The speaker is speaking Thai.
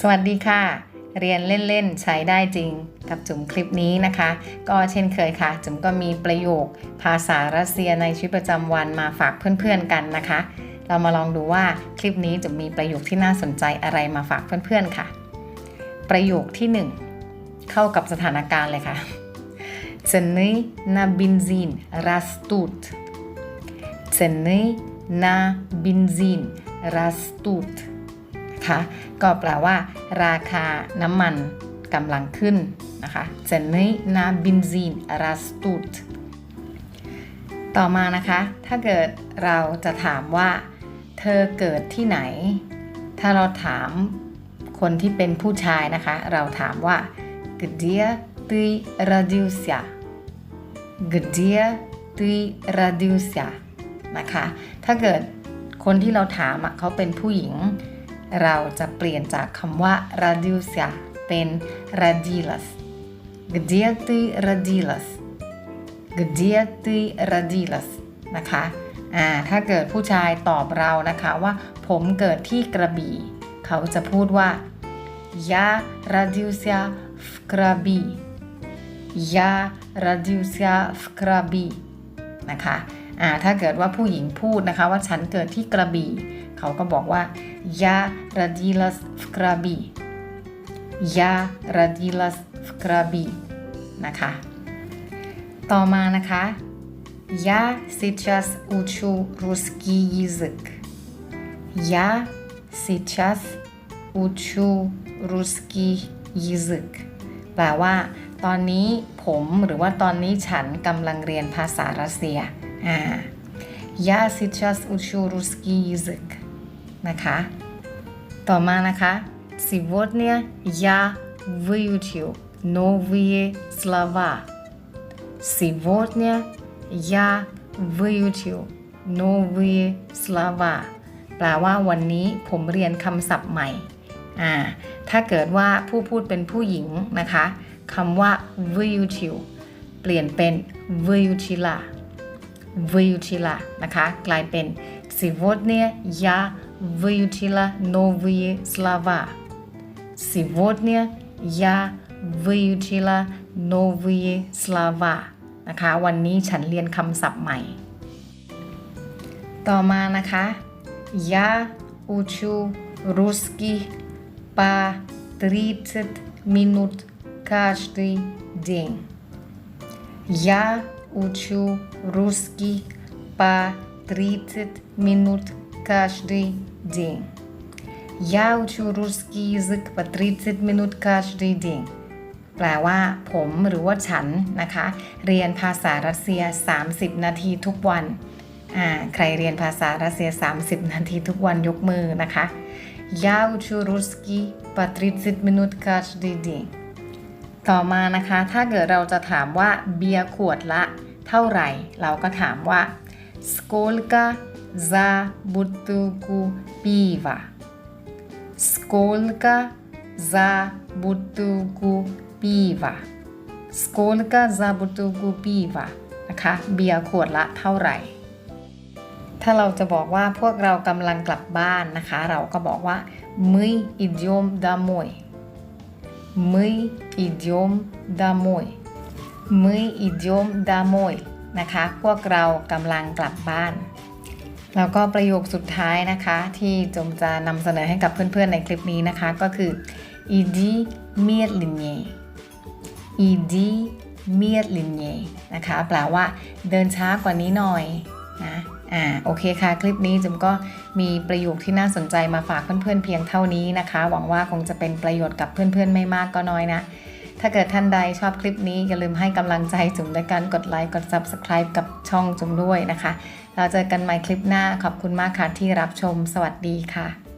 สวัสดีค่ะ เรียนเล่น ๆ ใช้ได้จริงกับจุ๋มคลิปนี้นะคะ ก็เช่นเคยค่ะ จุ๋มก็มีประโยคภาษารัสเซียในชีวิตประจำวันมาฝากเพื่อนๆกันนะคะ เรามาลองดูว่าคลิปนี้จุ๋มมีประโยคที่น่าสนใจอะไรมาฝากเพื่อนๆค่ะ ประโยคที่หนึ่งเข้ากับสถานการณ์เลยค่ะ Цены на бензин растут. Цены на бензин растут. คะ ก็แปลว่า ราคาน้ำมันกำลังขึ้นนะคะเซนนนาบินซีนราสตูดต่อมานะคะ ถ้าเกิดเราจะถามว่า เธอเกิดที่ไหน ถ้าเราถามคนที่เป็นผู้ชายนะคะ เราถามว่า g d i e t y ย a d i u s i a g d i e t y r a d i u s i a นะคะ ถ้าเกิดคนที่เราถามเขาเป็นผู้หญิง เราจะเปลี่ยนจากคำว่า родился เป็น родилась где ты родилась где ты родилась นะคะ อ่า ถ้าเกิดผู้ชายตอบเรานะคะว่า ผมเกิดที่กระบี่ เขาจะพูดว่า я родился в Краби я родился в Краби นะคะ อ่า ถ้าเกิดว่าผู้หญิงพูดนะคะว่าฉันเกิดที่กระบี่ เขาก็บอกว่า я родилась в Краби я родилась в Краби นะคะ ต่อมานะคะ я сейчас учу русский язык я сейчас учу русский язык แปลว่า ตอนนี้ผมหรือว่าตอนนี้ฉันกำลังเรียนภาษารัสเซีย อ่า я сейчас учу русский язык นะคะ ต่อมานะคะ сегодня я выучил новые слова сегодня я выучил новые слова แปลว่าวันนี้ผมเรียนคำศัพท์ใหม่ อ่า ถ้าเกิดว่าผู้พูดเป็นผู้หญิงนะคะคำว่า выучил เปลี่ยนเป็น выучила выучила นะคะ กลายเป็น сегодня я выучила новые слова сегодня я выучила новые слова นะคะ วันนี้ฉันเรียนคำศัพท์ใหม่ ต่อมานะคะ я учу русский по 30 минут каждый день я учу русский по 30 минут каждый день я учу русский язык по 30 минут каждый день แปลว่า ผมหรือว่าฉันนะคะ เรียนภาษารัสเซีย 30 นาทีทุกวัน อ่า ใครเรียนภาษารัสเซีย 30 นาทีทุกวันยกมือนะคะ Я учу русский по 30 минут каждый день ต่อมานะคะถ้าเกิดเราจะถามว่าเบียร์ขวดละเท่าไหร่ เราก็ถามว่าสโกลกาซาบุตูกูปีวาสโกลกาซาบุตูกูปีวาสโกลกาซาบุตูกูปีวานะคะเบียร์ขวดละเท่าไหร่ ถ้าเราจะบอกว่าพวกเรากำลังกลับบ้านนะคะ เราก็บอกว่ามึยอิดยมดามวย мы идем домой мы идем домой นะคะ พวกเรากำลังกลับบ้าน แล้วก็ประโยคสุดท้ายนะคะ ที่จมจะนำเสนอให้กับเพื่อนๆในคลิปนี้นะคะ ก็คือ иди медленнее иди медленнее นะคะ แปลว่า เดินช้ากว่านี้หน่อยนะ อ่าโอเคค่ะ คลิปนี้จุ๋มก็มีประโยคที่น่าสนใจมาฝากเพื่อนๆเพียงเท่านี้นะคะ หวังว่าคงจะเป็นประโยชน์กับเพื่อนๆไม่มากก็น้อยนะ ถ้าเกิดท่านใดชอบคลิปนี้ อย่าลืมให้กำลังใจจุ๋มด้วยการกดไลค์กด Subscribe กับช่องจุ๋มด้วยนะคะ เราเจอกันใหม่คลิปหน้าขอบคุณมากค่ะที่รับชม สวัสดีค่ะ